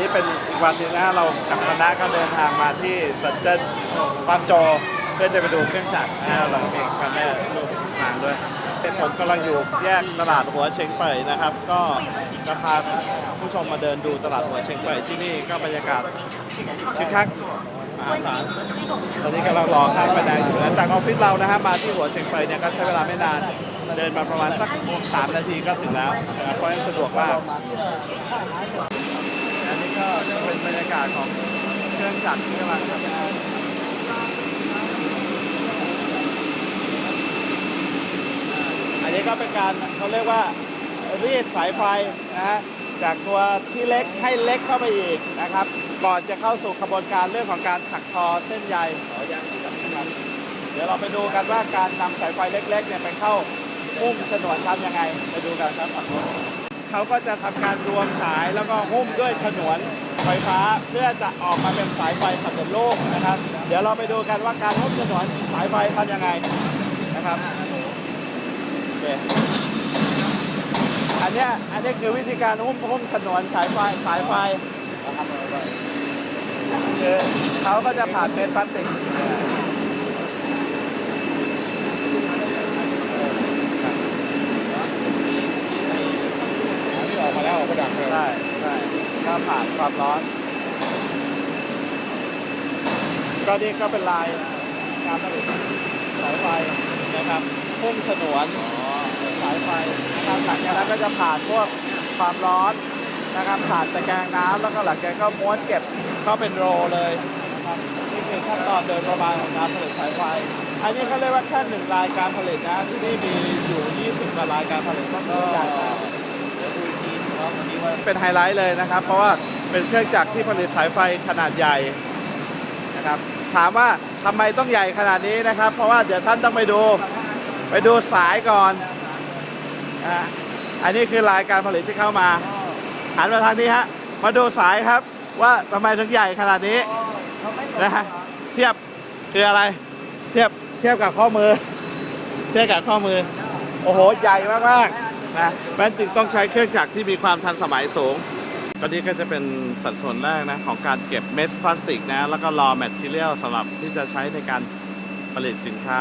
นี้เป็นอีกวันหนึงนะเรากับคณะก็เดินทางมาที่สันเจิ้นฟาร์มโจเพื่อจะไปดูเครื่องจักรนะเรามีกันแน่รูปทางด้วยผมกำลังอยู่แยกตลาดหัวเชงเป่ยนะครับ ก็จะพาผู้ชมมาเดินดูตลาดหัวเชงเป่ยที่นี่ก็บรรยากาศคึกคักมหาศาลตอนนี้กำลังรอข้ามไฟแดงอยู่นะจากออฟฟิศเรานะฮะมาที่หัวเชงเป่ยเนี่ยก็ใช้เวลาไม่นาน เดินมาประมาณสัก 3 นาทีก็ถึงแล้วนะครับเพราะฉะนั้นสะดวกมาก ก็เป็นบรรยากาศของเครื่องจักรที่กำลังทำงานอันนี้ก็เป็นการเขาเรียกว่ารีดสายไฟนะฮะจากตัวที่เล็กให้เล็กเข้าไปอีกนะครับ ก่อนจะเข้าสู่กระบวนการเรื่องของการถักทอเส้นใยนะครับเดี๋ยวเราไปดูกันว่าการนำสายไฟเล็กๆเนี่ยไปเข้าหุ้มฉนวนทำยังไงไปดูกันครับฝั่งนู้น เขาก็จะทำการรวมสายแล้วก็หุ้มด้วยฉนวนไฟฟ้าเพื่อจะออกมาเป็นสายไฟสำเร็จรูปนะครับ เดี๋ยวเราไปดูกันว่าการหุ้มฉนวนสายไฟทำยังไงนะครับโอเคอันนี้อันนี้คือวิธีการหุ้มหุ้มฉนวนสายไฟสายไฟนะครับคือเขาก็จะผ่านเป็นพลาสติก นี่ออ กมาแล้วออกมาดักเลยใช่ใช่ก็ผ่านความร้อน ก็นี่ก็เป็นลายการผลิตสายไฟนะครับพุ่มฉนวนสายไฟนะครับหลังจากนั้นก็จะผ่านพวกความร้อนนะครับผ่านตะแกรงน้ำแล้วก็หลังจากก็ม้วนเก็บเข้าเป็นโรเลยนะครับนี่คือขั้นตอนโดยประมาณของการผลิตสายไฟ อันนี้เขาเรียกว่าแค่หนึ่งรายการผลิตนะที่นี่มีอยู่ 20กว่ารายการผลิตก็คือใหญ่มาก เป็นไฮไลท์เลยนะครับ เพราะว่าเป็นเครื่องจักรที่ผลิตสายไฟขนาดใหญ่นะครับ ถามว่าทำไมต้องใหญ่ขนาดนี้นะครับ เพราะว่าเดี๋ยวท่านต้องไปดูไปดูสายก่อนอันนี้คือรายการผลิตที่เข้ามาหันมาทางนี้ฮะมาดูสายครับว่าทำไมถึงใหญ่ขนาดนี้นะฮะเทียบคืออะไร เทียบเทียบกับข้อมือ เทียบกับข้อมือ โอ้โห ใหญ่มากๆนะเพราะ นะนั้นจึงต้องใช้เครื่องจักรที่มีความทันสมัยสูงตอนนี้ก็จะเป็นสัดส่วนแรกนะของการเก็บเม็ดพลาสติกนะแล้วก็รอแมทเทียลสำหรับที่จะใช้ในการผลิตสินค้า